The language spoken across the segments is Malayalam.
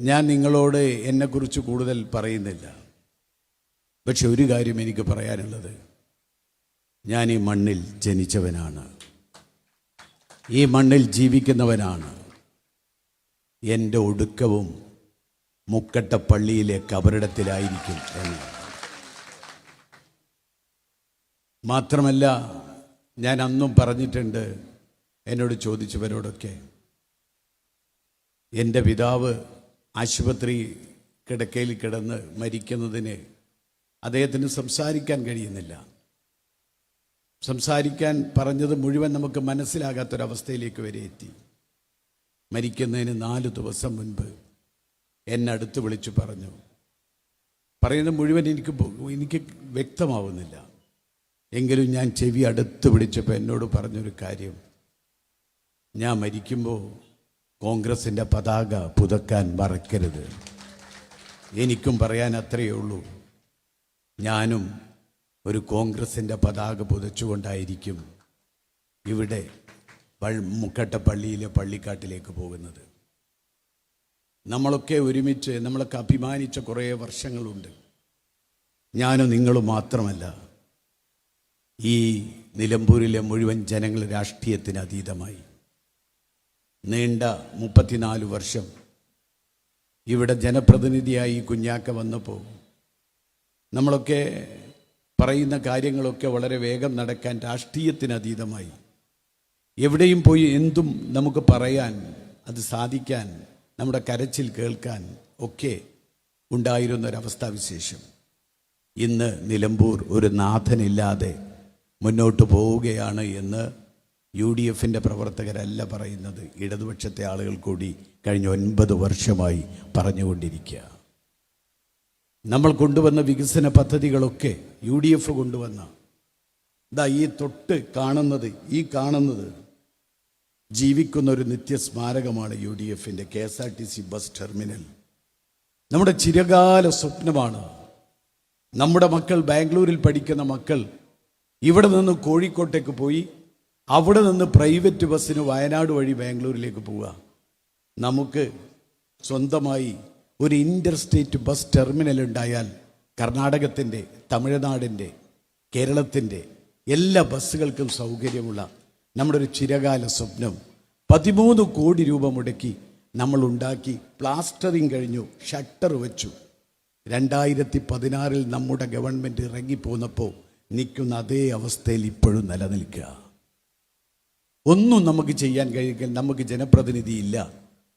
ഞാൻ നിങ്ങളോട് എന്നെക്കുറിച്ച് കൂടുതൽ പറയുന്നില്ല. പക്ഷെ ഒരു കാര്യം എനിക്ക് പറയാനുള്ളത്. ഞാൻ ഈ മണ്ണിൽ ജനിച്ചവനാണ്. ഈ മണ്ണിൽ ജീവിക്കുന്നവനാണ്. എന്റെ ഒടുക്കവും മുക്കട്ട പള്ളിയിലെ കബറിടത്തിലായിരിക്കും എന്ന്. മാത്രമല്ല ഞാൻ അന്നും പറഞ്ഞിട്ടുണ്ട് എന്നോട് ചോദിച്ചവരോടൊക്കെ എന്റെ പിതാവ് ആശുപത്രി കിടക്കയിൽ കിടന്ന് മരിക്കുന്നതിന് അദ്ദേഹത്തിന് സംസാരിക്കാൻ കഴിയുന്നില്ല. സംസാരിക്കാൻ പറഞ്ഞത് മുഴുവൻ നമുക്ക് മനസ്സിലാകാത്തൊരവസ്ഥയിലേക്ക് വരെ എത്തി. മരിക്കുന്നതിന് നാല് ദിവസം മുൻപ് എന്നെ അടുത്ത് വിളിച്ചു പറഞ്ഞു. പറയുന്നത് മുഴുവൻ എനിക്ക് എനിക്ക് വ്യക്തമാവുന്നില്ല. എങ്കിലും ഞാൻ ചെവി അടുത്ത് പിടിച്ചപ്പോൾ എന്നോട് പറഞ്ഞൊരു കാര്യം. ഞാൻ മരിക്കുമ്പോൾ കോൺഗ്രസിന്റെ പതാക പുതക്കാൻ മറക്കരുത്. എനിക്കും പറയാൻ അത്രയേ ഉള്ളൂ. ഞാനും ഒരു കോൺഗ്രസിന്റെ പതാക പുതച്ചുകൊണ്ടായിരിക്കും ഇവിടെ മുക്കട്ടപ്പള്ളിയിലെ പള്ളിക്കാട്ടിലേക്ക് പോകുന്നത്. നമ്മളൊക്കെ ഒരുമിച്ച് നമ്മളൊക്കെ അഭിമാനിച്ച കുറേ വർഷങ്ങളുണ്ട്. ഞാനും നിങ്ങളും മാത്രമല്ല ഈ നിലമ്പൂരിലെ മുഴുവൻ ജനങ്ങൾ രാഷ്ട്രീയത്തിന് അതീതമായി. നീണ്ട മുപ്പത്തിനാല് വർഷം ഇവിടെ ജനപ്രതിനിധിയായി കുഞ്ഞാക്ക വന്നപ്പോൾ നമ്മളൊക്കെ പറയുന്ന കാര്യങ്ങളൊക്കെ വളരെ വേഗം നടക്കാൻ രാഷ്ട്രീയത്തിനതീതമായി. എവിടെയും പോയി എന്തും നമുക്ക് പറയാൻ അത് സാധിക്കാൻ നമ്മുടെ കരച്ചിൽ കേൾക്കാൻ ഒക്കെ ഉണ്ടായിരുന്ന ഒരവസ്ഥാവിശേഷം ഇന്ന് നിലമ്പൂർ ഒരു നാഥനില്ലാതെ മുന്നോട്ട് പോവുകയാണ് എന്ന് യു ഡി എഫിന്റെ പ്രവർത്തകരല്ല പറയുന്നത്. ഇടതുപക്ഷത്തെ ആളുകൾ കൂടി കഴിഞ്ഞ ഒൻപത് വർഷമായി പറഞ്ഞുകൊണ്ടിരിക്കുക. നമ്മൾ കൊണ്ടുവന്ന വികസന പദ്ധതികളൊക്കെ യു ഡി എഫ് കൊണ്ടുവന്ന. ഇതാ ഈ തൊട്ട് കാണുന്നത് ഈ കാണുന്നത് ജീവിക്കുന്ന ഒരു നിത്യസ്മാരകമാണ് യു ഡി എഫിന്റെ K S R T C bus terminal. നമ്മുടെ ചിരകാല സ്വപ്നമാണ്. നമ്മുടെ മക്കൾ ബാംഗ്ലൂരിൽ പഠിക്കുന്ന മക്കൾ ഇവിടെ നിന്ന് കോഴിക്കോട്ടേക്ക് പോയി അവിടെ നിന്ന് പ്രൈവറ്റ് ബസ്സിന് വയനാട് വഴി ബാംഗ്ലൂരിലേക്ക് പോവുക. നമുക്ക് സ്വന്തമായി ഒരു ഇന്റർ സ്റ്റേറ്റ് ബസ് ടെർമിനൽ ഉണ്ടായാൽ കർണാടകത്തിന്റെ തമിഴ്നാടിന്റെ കേരളത്തിന്റെ എല്ലാ ബസ്സുകൾക്കും സൗകര്യമുള്ള നമ്മുടെ ഒരു ചിരകാല സ്വപ്നം പതിമൂന്ന് കോടി രൂപ മുടക്കി നമ്മൾ ഉണ്ടാക്കി പ്ലാസ്റ്ററിങ് കഴിഞ്ഞു ഷട്ടർ വെച്ചു. രണ്ടായിരത്തി പതിനാറിൽ നമ്മുടെ ഗവൺമെന്റ് ഇറങ്ങിപ്പോന്നപ്പോൾ നിൽക്കുന്ന അതേ അവസ്ഥയിൽ ഇപ്പോഴും നിലനിൽക്കുക. ഒന്നും നമുക്ക് ചെയ്യാൻ കഴിയില്ല നമുക്ക് ജനപ്രതിനിധി ഇല്ല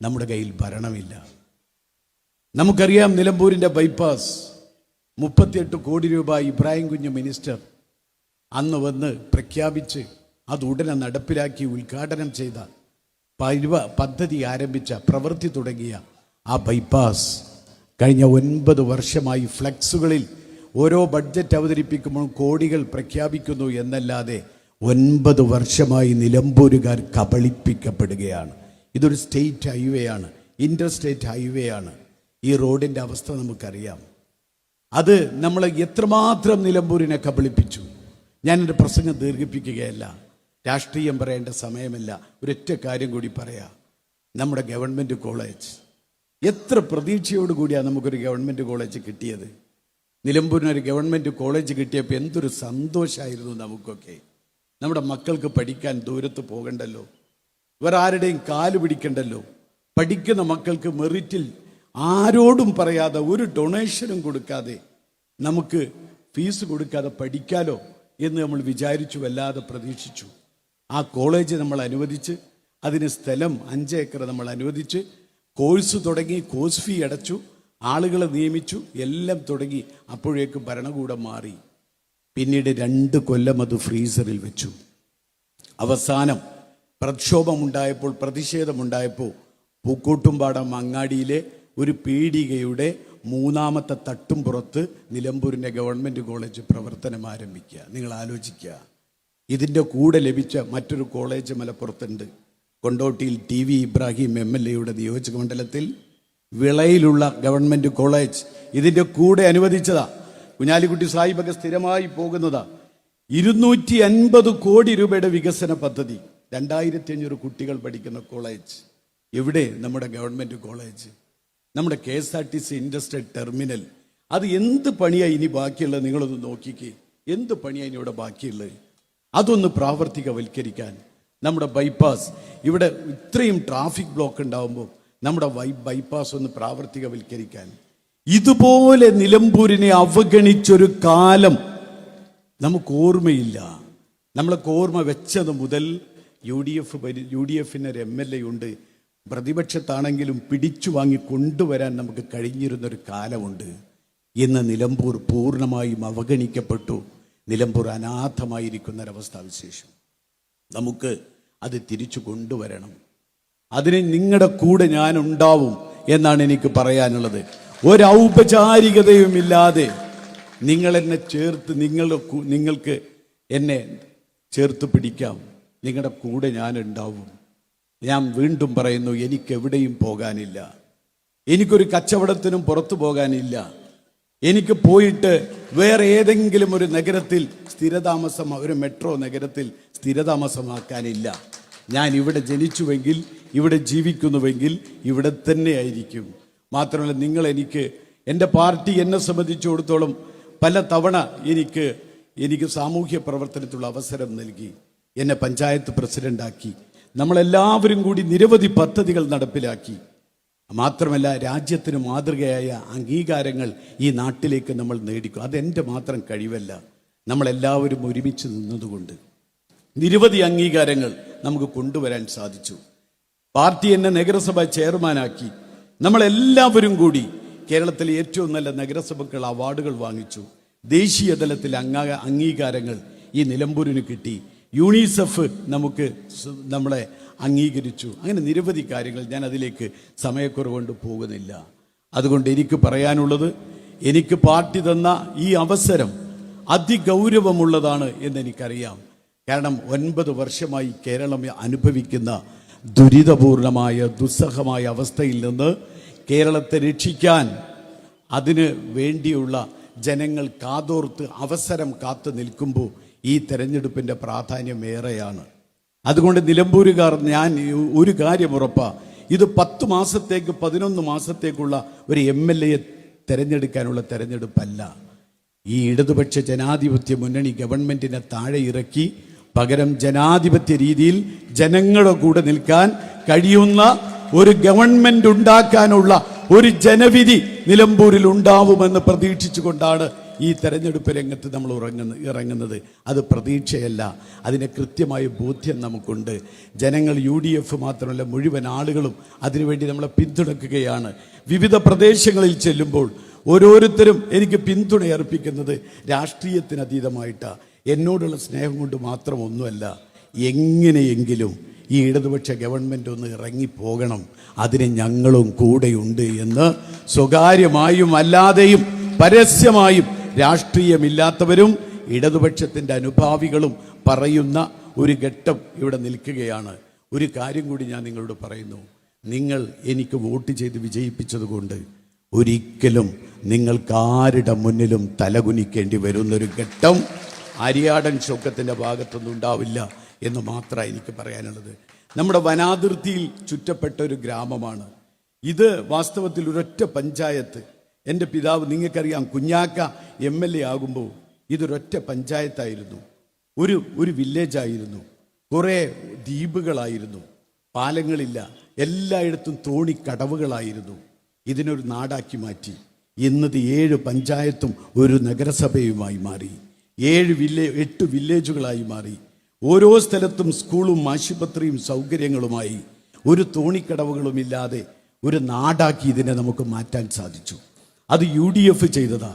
നമ്മുടെ കയ്യിൽ ഭരണമില്ല. നമുക്കറിയാം നിലമ്പൂരിന്റെ ബൈപ്പാസ് മുപ്പത്തിയെട്ട് കോടി രൂപ ഇബ്രാഹിം കുഞ്ഞ് മിനിസ്റ്റർ അന്ന് വന്ന് പ്രഖ്യാപിച്ച് അത് ഉടനെ നടപ്പിലാക്കി ഉദ്ഘാടനം ചെയ്ത പരിവ പദ്ധതി ആരംഭിച്ച പ്രവൃത്തി തുടങ്ങിയ ആ ബൈപ്പാസ് കഴിഞ്ഞ ഒൻപത് വർഷമായി ഫ്ലെക്സുകളിൽ ഓരോ ബഡ്ജറ്റ് അവതരിപ്പിക്കുമ്പോൾ കോടികൾ പ്രഖ്യാപിക്കുന്നു എന്നല്ലാതെ ഒൻപത് വർഷമായി നിലമ്പൂരുകാർ കബളിപ്പിക്കപ്പെടുകയാണ്. ഇതൊരു സ്റ്റേറ്റ് ഹൈവേ ആണ്. ഇന്റർ സ്റ്റേറ്റ് ഹൈവേ ആണ്. ഈ റോഡിന്റെ അവസ്ഥ നമുക്കറിയാം. അത് നമ്മൾ എത്രമാത്രം നിലമ്പൂരിനെ കബളിപ്പിച്ചു. ഞാൻ എന്റെ പ്രസംഗം ദീർഘിപ്പിക്കുകയല്ല. രാഷ്ട്രീയം പറയേണ്ട സമയമല്ല. ഒരൊറ്റ കാര്യം കൂടി പറയാം. നമ്മുടെ ഗവൺമെന്റ് കോളേജ്. എത്ര പ്രതീക്ഷയോടുകൂടിയാണ് നമുക്കൊരു ഗവൺമെന്റ് കോളേജ് കിട്ടിയത്? നിലമ്പൂരിനൊരു ഗവൺമെന്റ് കോളേജ് കിട്ടിയപ്പോൾ എന്തൊരു സന്തോഷമായിരുന്നു നമുക്കൊക്കെ. നമ്മുടെ മക്കൾക്ക് പഠിക്കാൻ ദൂരത്ത് പോകണ്ടല്ലോ. ഇവരാരുടെയും കാൽ പിടിക്കണ്ടല്ലോ. പഠിക്കുന്ന മക്കൾക്ക് മെറിറ്റിൽ ആരോടും പറയാതെ ഒരു ഡൊണേഷനും കൊടുക്കാതെ നമുക്ക് ഫീസ് കൊടുക്കാതെ പഠിക്കാലോ എന്ന് നമ്മൾ വിചാരിച്ചു വല്ലാതെ പ്രതീക്ഷിച്ചു. ആ കോളേജ് നമ്മൾ അനുവദിച്ച് അതിന് സ്ഥലം അഞ്ച് ഏക്കർ നമ്മൾ അനുവദിച്ച് കോഴ്സ് തുടങ്ങി കോഴ്സ് ഫീ അടച്ചു ആളുകളെ നിയമിച്ചു എല്ലാം തുടങ്ങി അപ്പോഴേക്കും ഭരണകൂടം മാറി. പിന്നീട് രണ്ട് കൊല്ലം അത് ഫ്രീസറിൽ വെച്ചു. അവസാനം പ്രക്ഷോഭമുണ്ടായപ്പോൾ പ്രതിഷേധമുണ്ടായപ്പോൾ പൂക്കൂട്ടുംപാടം അങ്ങാടിയിലെ ഒരു പീടികയുടെ മൂന്നാമത്തെ തട്ടും പുറത്ത് നിലമ്പൂരിന്റെ ഗവൺമെന്റ് കോളേജ് പ്രവർത്തനം ആരംഭിക്കുക. നിങ്ങൾ ആലോചിക്കുക. ഇതിന്റെ കൂടെ ലഭിച്ച മറ്റൊരു കോളേജ് മലപ്പുറത്തുണ്ട്. കൊണ്ടോട്ടിയിൽ T V Ibrahim M L എയുടെ നിയോജക മണ്ഡലത്തിൽ വിളയിലുള്ള ഗവൺമെന്റ് കോളേജ്. ഇതിന്റെ കൂടെ അനുവദിച്ചതാ. കുഞ്ഞാലിക്കുട്ടി സാഹിബൊക്കെ സ്ഥിരമായി പോകുന്നതാ. ഇരുന്നൂറ്റി അൻപത് കോടി രൂപയുടെ വികസന പദ്ധതി. രണ്ടായിരത്തി അഞ്ഞൂറ് കുട്ടികൾ പഠിക്കുന്ന കോളേജ്. എവിടെ? നമ്മുടെ ഗവൺമെന്റ് കോളേജ്. നമ്മുടെ K S R T C industrial terminal. അത് എന്ത് പണിയാണ് ഇനി ബാക്കിയുള്ളത്? നിങ്ങളൊന്ന് നോക്കിക്കേ. എന്ത് പണിയാണ് ഇനി ഇവിടെ ബാക്കിയുള്ളത്? അതൊന്ന് പ്രാവർത്തികവൽക്കരിക്കാൻ നമ്മുടെ ബൈപ്പാസ്. ഇവിടെ ഇത്രയും ട്രാഫിക് ബ്ലോക്ക് ഉണ്ടാവുമ്പോൾ നമ്മുടെ വൈ ബൈപ്പാസ് ഒന്ന് പ്രാവർത്തികവൽക്കരിക്കാൻ ഇതുപോലെ നിലമ്പൂരിനെ അവഗണിച്ചൊരു കാലം നമുക്ക് ഓർമ്മയില്ല. നമ്മളൊക്കെ ഓർമ്മ വെച്ചത് മുതൽ U D F U D എഫിന് ഒരു എം എൽ എ ഉണ്ട്. പ്രതിപക്ഷത്താണെങ്കിലും പിടിച്ചു വാങ്ങി കൊണ്ടുവരാൻ നമുക്ക് കഴിഞ്ഞിരുന്നൊരു കാലമുണ്ട്. ഇന്ന് നിലമ്പൂർ പൂർണമായും അവഗണിക്കപ്പെട്ടു. നിലമ്പൂർ അനാഥമായിരിക്കുന്ന ഒരവസ്ഥാവിശേഷം നമുക്ക് അത് തിരിച്ചു കൊണ്ടുവരണം. അതിന് നിങ്ങളുടെ കൂടെ ഞാൻ ഉണ്ടാവും എന്നാണ് എനിക്ക് പറയാനുള്ളത്. ഒരൗപചാരികതയുമില്ലാതെ നിങ്ങൾ എന്നെ ചേർത്ത് നിങ്ങൾ നിങ്ങൾക്ക് എന്നെ ചേർത്ത് പിടിക്കാം. നിങ്ങളുടെ കൂടെ ഞാൻ ഉണ്ടാവും ഞാൻ വീണ്ടും പറയുന്നു എനിക്ക് എവിടെയും പോകാനില്ല. എനിക്കൊരു കച്ചവടത്തിനും പുറത്തു പോകാനില്ല. എനിക്ക് പോയിട്ട് വേറെ ഏതെങ്കിലും ഒരു നഗരത്തിൽ സ്ഥിരതാമസം ഒരു മെട്രോ നഗരത്തിൽ സ്ഥിരതാമസമാക്കാനില്ല. ഞാൻ ഇവിടെ ജനിച്ചുവെങ്കിൽ ഇവിടെ ജീവിക്കുന്നുവെങ്കിൽ ഇവിടെ തന്നെ ആയിരിക്കും. മാത്രമല്ല നിങ്ങൾ എനിക്ക് എന്റെ പാർട്ടി എന്നെ സംബന്ധിച്ചിടത്തോളം പല തവണ എനിക്ക് എനിക്ക് സാമൂഹ്യ പ്രവർത്തനത്തിലുള്ള അവസരം നൽകി എന്നെ പഞ്ചായത്ത് പ്രസിഡന്റാക്കി നമ്മളെല്ലാവരും കൂടി നിരവധി പദ്ധതികൾ നടപ്പിലാക്കി. മാത്രമല്ല രാജ്യത്തിന് മാതൃകയായ അംഗീകാരങ്ങൾ ഈ നാട്ടിലേക്ക് നമ്മൾ നേടിക്കും അതെന്റെ മാത്രം കഴിവല്ല നമ്മളെല്ലാവരും ഒരുമിച്ച് നിന്നതുകൊണ്ട്. നിരവധി അംഗീകാരങ്ങൾ നമുക്ക് കൊണ്ടുവരാൻ സാധിച്ചു. പാർട്ടി എന്നെ നഗരസഭ ചെയർമാനാക്കി നമ്മളെല്ലാവരും കൂടി കേരളത്തിലെ ഏറ്റവും നല്ല നഗരസഭകൾ അവാർഡുകൾ വാങ്ങിച്ചു. ദേശീയ തലത്തിൽ അംഗ അംഗീകാരങ്ങൾ ഈ നിലമ്പൂരിന് കിട്ടി. യൂണിസെഫ് നമുക്ക് നമ്മളെ അംഗീകരിച്ചു. അങ്ങനെ നിരവധി കാര്യങ്ങൾ ഞാൻ അതിലേക്ക് സമയക്കുറവുകൊണ്ട് പോകുന്നില്ല. അതുകൊണ്ട് എനിക്ക് പറയാനുള്ളത് എനിക്ക് പാർട്ടി തന്ന ഈ അവസരം അതിഗൗരവമുള്ളതാണ് എന്നെനിക്കറിയാം. കാരണം ഒൻപത് വർഷമായി കേരളം അനുഭവിക്കുന്ന ദുരിതപൂർണമായ ദുസ്സഹമായ അവസ്ഥയിൽ നിന്ന് കേരളത്തെ രക്ഷിക്കാൻ അതിന് വേണ്ടിയുള്ള ജനങ്ങൾ കാതോർത്ത് അവസരം കാത്തു നിൽക്കുമ്പോൾ ഈ തെരഞ്ഞെടുപ്പിന്റെ പ്രാധാന്യം ഏറെയാണ്. അതുകൊണ്ട് നിലമ്പൂരുകാർ ഞാൻ ഒരു കാര്യം ഉറപ്പാ. ഇത് പത്ത് മാസത്തേക്ക് പതിനൊന്ന് മാസത്തേക്കുള്ള ഒരു എം എൽ എയെ തെരഞ്ഞെടുക്കാനുള്ള തെരഞ്ഞെടുപ്പല്ല. ഈ ഇടതുപക്ഷ ജനാധിപത്യ മുന്നണി ഗവൺമെന്റിനെ താഴെ ഇറക്കി പകരം ജനാധിപത്യ രീതിയിൽ ജനങ്ങളുടെ കൂടെ നിൽക്കാൻ കഴിയുന്ന ഒരു ഗവൺമെന്റ് ഉണ്ടാക്കാനുള്ള ഒരു ജനവിധി നിലമ്പൂരിൽ ഉണ്ടാവുമെന്ന് പ്രതീക്ഷിച്ചുകൊണ്ടാണ് ഈ തെരഞ്ഞെടുപ്പ് രംഗത്ത് നമ്മൾ ഉറങ്ങുന്ന ഇറങ്ങുന്നത്. അത് പ്രതീക്ഷയല്ല. അതിന് കൃത്യമായ ബോധ്യം നമുക്കുണ്ട്. ജനങ്ങൾ യു ഡി എഫ് മാത്രമല്ല മുഴുവൻ ആളുകളും അതിനുവേണ്ടി നമ്മളെ പിന്തുണക്കുകയാണ്. വിവിധ പ്രദേശങ്ങളിൽ ചെല്ലുമ്പോൾ ഓരോരുത്തരും എനിക്ക് പിന്തുണ അർപ്പിക്കുന്നത് രാഷ്ട്രീയത്തിനതീതമായിട്ടാണ് എന്നോടുള്ള സ്നേഹം കൊണ്ട് മാത്രം ഒന്നുമല്ല എങ്ങനെയെങ്കിലും ഈ ഇടതുപക്ഷ ഗവൺമെന്റ് ഒന്ന് ഇറങ്ങിപ്പോകണം. അതിന് ഞങ്ങളും കൂടെയുണ്ട് എന്ന് സ്വകാര്യമായും അല്ലാതെയും പരസ്യമായും രാഷ്ട്രീയമില്ലാത്തവരും ഇടതുപക്ഷത്തിന്റെ അനുഭാവികളും പറയുന്ന ഒരു ഘട്ടം ഇവിടെ നിൽക്കുകയാണ്. ഒരു കാര്യം കൂടി ഞാൻ നിങ്ങളോട് പറയുന്നു. നിങ്ങൾ എനിക്ക് വോട്ട് ചെയ്ത് വിജയിപ്പിച്ചതുകൊണ്ട് ഒരിക്കലും നിങ്ങൾക്ക് ആരുടെ മുന്നിലും തലകുനിക്കേണ്ടി വരുന്നൊരു ഘട്ടം അരിയാടൻ ശോക്കത്തിന്റെ ഭാഗത്തൊന്നും ഉണ്ടാവില്ല എന്ന് മാത്രമാണ് എനിക്ക് പറയാനുള്ളത്. നമ്മുടെ വനാതിർത്തിയിൽ ചുറ്റപ്പെട്ട ഒരു ഗ്രാമമാണ്. ഇത് വാസ്തവത്തിൽ ഒരൊറ്റ പഞ്ചായത്ത്. എന്റെ പിതാവ് നിങ്ങൾക്കറിയാം കുഞ്ഞാക്ക എം എൽ എ ആകുമ്പോൾ ഇതൊരൊറ്റ പഞ്ചായത്തായിരുന്നു. ഒരു ഒരു വില്ലേജായിരുന്നു. കുറേ ദ്വീപുകളായിരുന്നു. പാലങ്ങളില്ല എല്ലായിടത്തും തോണിക്കടവുകളായിരുന്നു. ഇതിനൊരു നാടാക്കി മാറ്റി. ഇന്നത് ഏഴ് പഞ്ചായത്തും ഒരു നഗരസഭയുമായി മാറി. ഏഴ് വില്ലേ എട്ട് വില്ലേജുകളായി മാറി. ഓരോ സ്ഥലത്തും സ്കൂളും ആശുപത്രിയും സൗകര്യങ്ങളുമായി ഒരു തോണിക്കടവുകളുമില്ലാതെ ഒരു നാടാക്കി ഇതിനെ നമുക്ക് മാറ്റാൻ സാധിച്ചു. അത് യു ഡി എഫ് ചെയ്തതാ.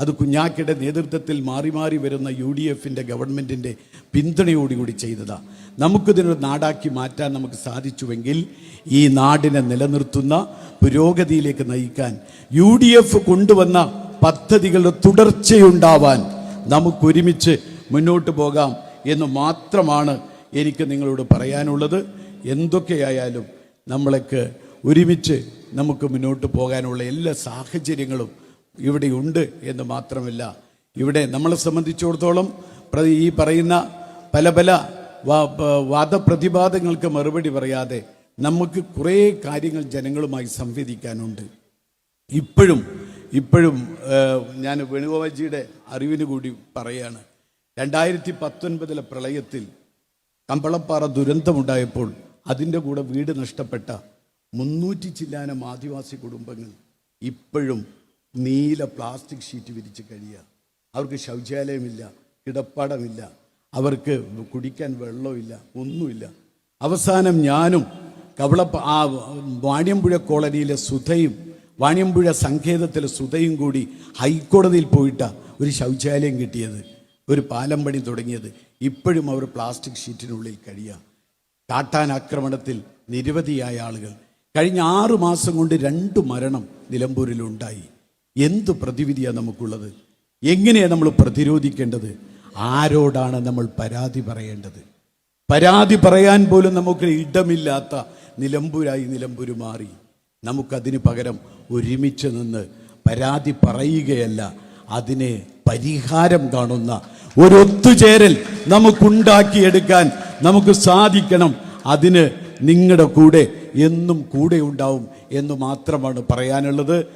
അത് കുഞ്ഞാക്കയുടെ നേതൃത്വത്തിൽ മാറി മാറി വരുന്ന യു ഡി എഫിന്റെ ഗവൺമെന്റിന്റെ പിന്തുണയോടുകൂടി ചെയ്തതാ. നമുക്കിതിനൊരു നാടാക്കി മാറ്റാൻ നമുക്ക് സാധിച്ചുവെങ്കിൽ ഈ നാടിനെ നിലനിർത്തുന്ന പുരോഗതിയിലേക്ക് നയിക്കാൻ യു ഡി എഫ് കൊണ്ടുവന്ന പദ്ധതികളുടെ തുടർച്ചയുണ്ടാവാൻ നമുക്കൊരുമിച്ച് മുന്നോട്ട് പോകാം. എന്ന് മാത്രമാണ് എനിക്ക് നിങ്ങളോട് പറയാനുള്ളത്. എന്തൊക്കെയായാലും നമ്മളൊക്കെ ഒരുമിച്ച് നമുക്ക് മുന്നോട്ട് പോകാനുള്ള എല്ലാ സാഹചര്യങ്ങളും ഇവിടെയുണ്ട് എന്ന് മാത്രമല്ല. ഇവിടെ നമ്മളെ സംബന്ധിച്ചിടത്തോളം ഈ പറയുന്ന പല പല വാദപ്രതിവാദങ്ങൾക്ക് മറുപടി പറയാതെ നമുക്ക് കുറേ കാര്യങ്ങൾ ജനങ്ങളുമായി സംവദിക്കാനുണ്ട്. ഇപ്പോഴും ഇപ്പോഴും ഞാൻ വേണുഗോപാൽജിയുടെ അറിവിന് കൂടി പറയാണ്. രണ്ടായിരത്തി പത്തൊൻപതിലെ പ്രളയത്തിൽ കമ്പളപ്പാറ ദുരന്തമുണ്ടായപ്പോൾ അതിന്റെ കൂടെ വീട് നഷ്ടപ്പെട്ട മുന്നൂറ്റി ചില്ലാനം ആദിവാസി കുടുംബങ്ങൾ ഇപ്പോഴും നീല പ്ലാസ്റ്റിക് ഷീറ്റ് വിരിച്ച് കഴിയുക. അവർക്ക് ശൗചാലയമില്ല കിടപ്പാടമില്ല അവർക്ക് കുടിക്കാൻ വെള്ളമില്ല ഒന്നുമില്ല. അവസാനം ഞാനും കവളപ്പ ആ വാണിയമ്പുഴ കോളനിയിലെ സുധയും വാണിയമ്പുഴ സങ്കേതത്തിലെ സുധയും കൂടി ഹൈക്കോടതിയിൽ പോയിട്ട ഒരു ശൗചാലയം കിട്ടിയത്. ഒരു പാലം പണി തുടങ്ങിയത് ഇപ്പോഴും അവർ പ്ലാസ്റ്റിക് ഷീറ്റിനുള്ളിൽ കഴിയാം. കാട്ടാൻ ആക്രമണത്തിൽ നിരവധിയായ ആളുകൾ. കഴിഞ്ഞ ആറു മാസം കൊണ്ട് രണ്ട് മരണം നിലമ്പൂരിലുണ്ടായി എന്ത് പ്രതിവിധിയാണ് നമുക്കുള്ളത്? എങ്ങനെയാണ് നമ്മൾ പ്രതിരോധിക്കേണ്ടത്? ആരോടാണ് നമ്മൾ പരാതി പറയേണ്ടത്? പരാതി പറയാൻ പോലും നമുക്ക് ഇടമില്ലാത്ത നിലമ്പൂരായി നിലമ്പൂർ മാറി. നമുക്കതിന് പകരം ഒരുമിച്ച് നിന്ന് പരാതി പറയുകയല്ല അതിനെ പരിഹാരം കാണുന്ന ഒരു ഒത്തുചേരൽ നമുക്കുണ്ടാക്കിയെടുക്കാൻ നമുക്ക് സാധിക്കണം. അതിന് നിങ്ങളുടെ കൂടെ എന്നും കൂടെ ഉണ്ടാവും എന്ന് മാത്രമാണ് പറയാനുള്ളത്.